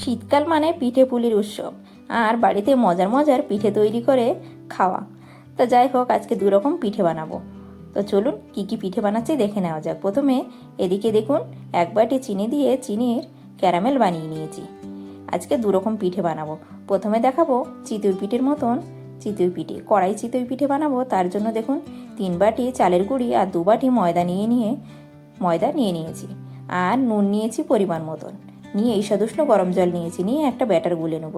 শীতকাল মানে পিঠে পুলির উৎসব, আর বাড়িতে মজার মজার পিঠে তৈরি করে খাওয়া। তো যাই হোক, আজকে দু রকম পিঠে বানাবো। তো চলুন, কি কি পিঠে বানাচ্ছি দেখে নেওয়া যাক। প্রথমে এদিকে দেখুন, এক বাটি চিনি দিয়ে চিনির ক্যারামেল বানিয়ে নিয়েছি। আজকে দু রকম পিঠে বানাবো। প্রথমে দেখাবো চিতই পিঠের মতন চিতই পিঠে, কড়াই চিতই পিঠে বানাবো। তার জন্য দেখুন, তিন বাটি চালের গুঁড়ি আর দু বাটি ময়দা নিয়ে নিয়ে, ময়দা নিয়ে নিয়েছি। আর নুন নিয়েছি পরিমাণ মতন। নিয়ে এই সদুষ্ণ গরম জল নিয়েছি নিয়ে একটা ব্যাটার গুলে নেব।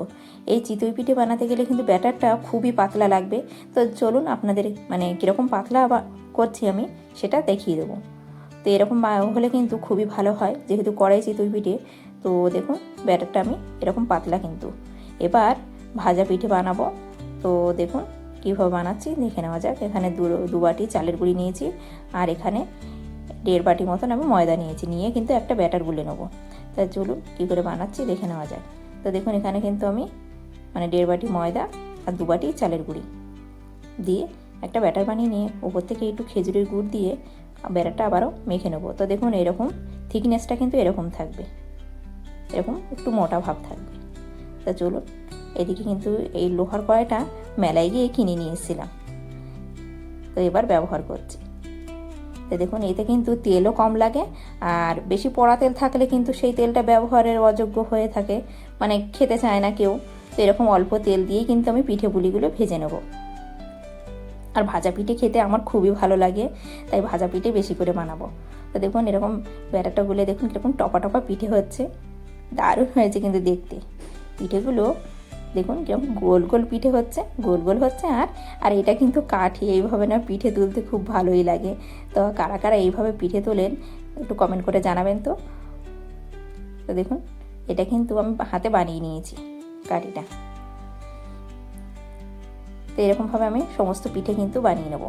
এই চিতই পিঠে বানাতে গেলে কিন্তু ব্যাটারটা খুবই পাতলা লাগবে। তো চলুন আপনাদের মানে কীরকম পাতলা করছি আমি সেটা দেখিয়ে দেবো। তো এরকম হলে কিন্তু খুবই ভালো হয়, যেহেতু কড়াই চিতই পিঠে। তো দেখুন, ব্যাটারটা আমি এরকম পাতলা কিন্তু। এবার ভাজা পিঠে বানাবো। তো দেখুন, কীভাবে বানাচ্ছি দেখে নেওয়া যাক। এখানে দু দু বাটি চালের গুঁড়ি নিয়েছি। আর এখানে দেড় বাটি মতন আমি ময়দা নিয়েছি। নিয়ে কিন্তু একটা ব্যাটার গুলে নেব। তা চলুন কী করে বানাচ্ছি দেখে নেওয়া যায়। তো দেখুন, এখানে কিন্তু আমি মানে দেড় বাটি ময়দা আর দু বাটি চালের গুঁড়ি দিয়ে একটা ব্যাটার বানিয়ে নিয়ে ওপর থেকে একটু খেজুরের গুড় দিয়ে ব্যাটারটা আবারও মেখে নেব। তো দেখুন, এরকম থিকনেসটা কিন্তু এরকম থাকবে। এরকম একটু মোটা ভাব থাকবে। তা চলুন, এদিকে কিন্তু এই লোহার কড়াইটা মেলায় গিয়ে কিনে নিয়ে এসেছিলাম। তো এবার ব্যবহার করছি। তো দেখুন, এতে কিন্তু তেলও কম লাগে আর বেশি পোড়া তেল থাকলে কিন্তু সেই তেলটা ব্যবহারের অযোগ্য হয়ে থাকে। মানে খেতে চায় না কেউ। তো এরকম অল্প তেল দিয়েই কিন্তু আমি পিঠে পুলিগুলো ভেজে নেব। আর ভাজা পিঠে খেতে আমার খুবই ভালো লাগে, তাই ভাজা পিঠে বেশি করে বানাবো। তো দেখুন, এরকম ব্যাটারটা গুলে দেখুন, কীরকম টপা টপা পিঠে হচ্ছে। দারুণ হয়েছে কিন্তু দেখতে। পিঠেগুলো দেখুন কীরকম গোল গোল পিঠে হচ্ছে, গোল গোল হচ্ছে আর আর এটা কিন্তু কাঠি, এইভাবে না পিঠে তুলতে খুব ভালোই লাগে। তো কারা কারা এইভাবে পিঠে তোলেন, একটু কমেন্ট করে জানাবেন তো। তো দেখুন, এটা কিন্তু আমি হাতে বানিয়ে নিয়েছি কাঠিটা। তো এরকমভাবে আমি সমস্ত পিঠে কিন্তু বানিয়ে নেব।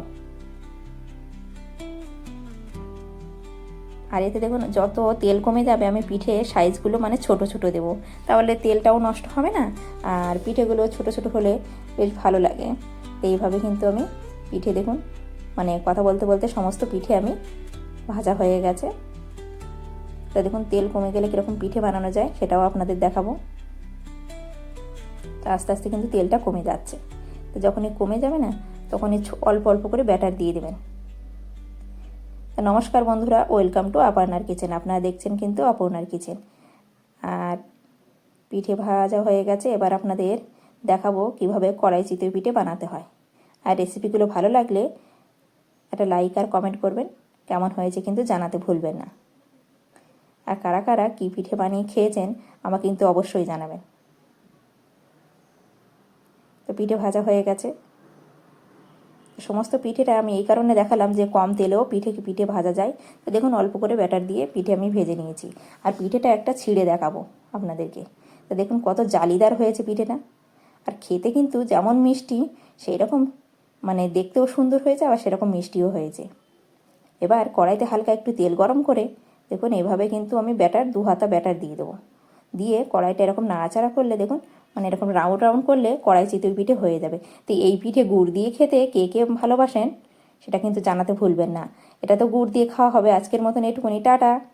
আর এতে দেখুন, যত তেল কমে যাবে, আমি পিঠে সাইজগুলো মানে ছোট ছোট দেব। তাহলে তেলটাও নষ্ট হবে না, আর পিঠেগুলো ছোট ছোট হলে বেশ ভালো লাগে। এইভাবে কিন্তু আমি পিঠে দেখুন মানে কথা বলতে বলতে সমস্ত পিঠে আমি ভাজা হয়ে গেছে। তা দেখুন, তেল কমে গেলে কীরকম পিঠে বানানো যায় সেটাও আপনাদের দেখাবো। তা আস্তে আস্তে কিন্তু তেলটা কমে যাচ্ছে। তো যখনই কমে যাবে না, তখনই অল্প অল্প করে ব্যাটার দিয়ে দেবেন। নমস্কার বন্ধুরা, ওয়েলকাম টু অপর্ণার কিচেন। আপনারা দেখছেন কিন্তু অপর্ণার কিচেন। আর পিঠে ভাজা হয়ে গেছে, এবার আপনাদের দেখাবো কীভাবে কড়াই চিতই পিঠে বানাতে হয়। আর রেসিপিগুলো ভালো লাগলে একটা লাইক আর কমেন্ট করবেন, কেমন হয়েছে কিন্তু জানাতে ভুলবেন না। আর কারা কারা কী পিঠে বানিয়ে খেয়েছেন, আমাকে কিন্তু অবশ্যই জানাবেন। তো পিঠে ভাজা হয়ে গেছে সমস্ত পিঠেটা আমি এই কারণে দেখালাম যে কম তেলেও পিঠে পিঠে ভাজা যায়। তো দেখুন, অল্প করে ব্যাটার দিয়ে পিঠে আমি ভেজে নিয়েছি। আর পিঠেটা একটা ছিঁড়ে দেখাবো আপনাদেরকে। তো দেখুন, কত জালিদার হয়েছে পিঠেটা। আর খেতে কিন্তু যেমন মিষ্টি সেই রকম মানে দেখতেও সুন্দর হয়েছে, আবার সেরকম মিষ্টিও হয়েছে। এবার কড়াইতে হালকা একটু তেল গরম করে দেখুন, এভাবে কিন্তু আমি ব্যাটার দু হাতা ব্যাটার দিয়ে দেবো। দিয়ে কড়াইটা এরকম নাড়াচাড়া করলে দেখুন মানে এরকম রাউন্ড রাউন্ড করলে কড়াই চিতই পিঠে হয়ে যাবে। তো এই পিঠে গুড় দিয়ে খেতে কে কে ভালোবাসেন, সেটা কিন্তু জানাতে ভুলবেন না। এটা তো গুড় দিয়ে খাওয়া হবে। আজকের মতন এটুকুনি। টাটা।